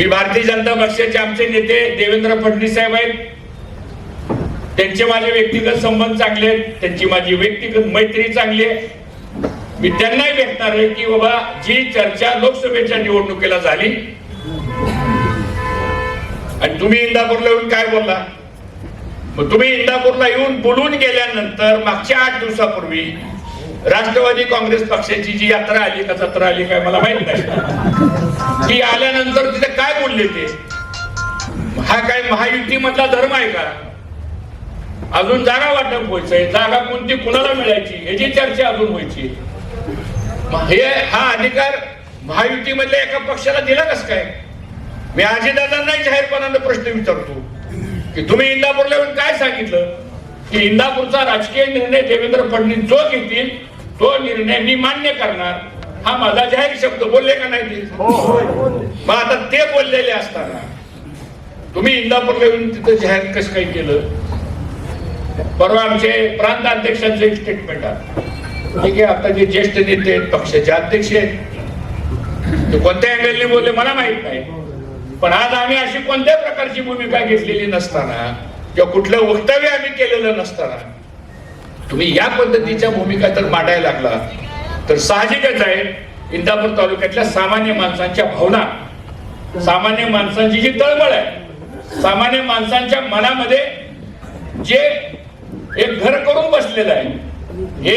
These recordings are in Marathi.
मी भारतीय जनता पक्षाचे आमचे नेते देवेंद्र फडणवीस साहेब आहेत. त्यांचे माझे व्यक्तिगत संबंध चांगले आहेत. त्यांची माझी व्यक्तिगत मैत्री चांगली आहे. मी त्यांनाही भेटणार आहे की बाबा जी चर्चा लोकसभेच्या निवडणुकीला झाली आणि तुम्ही इंदापूरला येऊन काय बोलला? मग तुम्ही इंदापूरला येऊन बोलून गेल्यानंतर मागच्या आठ दिवसापूर्वी राष्ट्रवादी काँग्रेस पक्षाची जी यात्रा आली का जत्रा आली काय मला माहीत नाही. ती आल्यानंतर तिथे काय बोलले ते? हा काय महायुती मधला धर्म आहे का? अजून जागा वाटप व्हायचंय जागा कोणती कुणाला मिळायची? याची चर्चा अजून व्हायची हे हा अधिकार महायुतीमधल्या एका पक्षाला दिला कस काय? मी अजितदादांनाही जाहीरपणानं प्रश्न विचारतो की तुम्ही इंदापूरला येऊन काय सांगितलं? की इंदापूरचा राजकीय निर्णय देवेंद्र फडणवीस जो घेतील तो निर्णय मी मान्य करणार. हा माझा जाहीर शब्द बोलले का नाही ते? मग आता ते बोललेले असताना तुम्ही इंदापूरला येऊन तिथं जाहीर कसं काही केलं? परवा आमचे प्रांत अध्यक्षांचं एक स्टेटमेंट आहे ठीक आहे आता जे ज्येष्ठ नेते आहेत पक्षाचे अध्यक्ष आहेत ते कोणत्या अँगलने बोलले मला माहीत नाही. पण आज आम्ही अशी कोणत्या प्रकारची भूमिका घेतलेली नसताना किंवा कुठलं वक्तव्य आम्ही केलेलं नसताना तुम्ही या पद्धतीच्या भूमिका तर मांडायला लागला. तर साहजिकच आहे इंदापूर तालुक्यातल्या सामान्य माणसांच्या भावना सामान्य माणसांची जी तळमळ आहे सामान्य माणसांच्या मनामध्ये जे एक घर करून बसलेलं आहे हे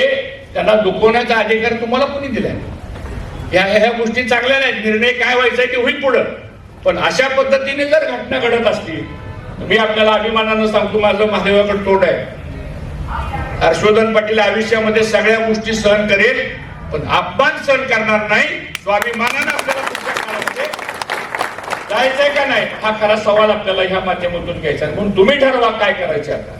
त्यांना दुखवण्याचा अधिकार तुम्हाला कोणी दिलाय? ह्या ह्या गोष्टी चांगल्या नाहीत निर्णय काय व्हायचा ते होईल पुढं. पण अशा पद्धतीने जर घटना घडत असतील मी आपल्याला अभिमानानं सांगतो माझं महादेवाकडे तोड आहे. हर्षवर्धन पाटील आयुष्यामध्ये सगळ्या गोष्टी सहन करेल पण अपमान सहन करणार नाही. स्वाभिमानानं आपल्याला तुमच्या काळामध्ये जायचंय का नाही? हा खरा सवाल आपल्याला ह्या माध्यमातून घ्यायचा म्हणून तुम्ही ठरवा काय करायचे आता.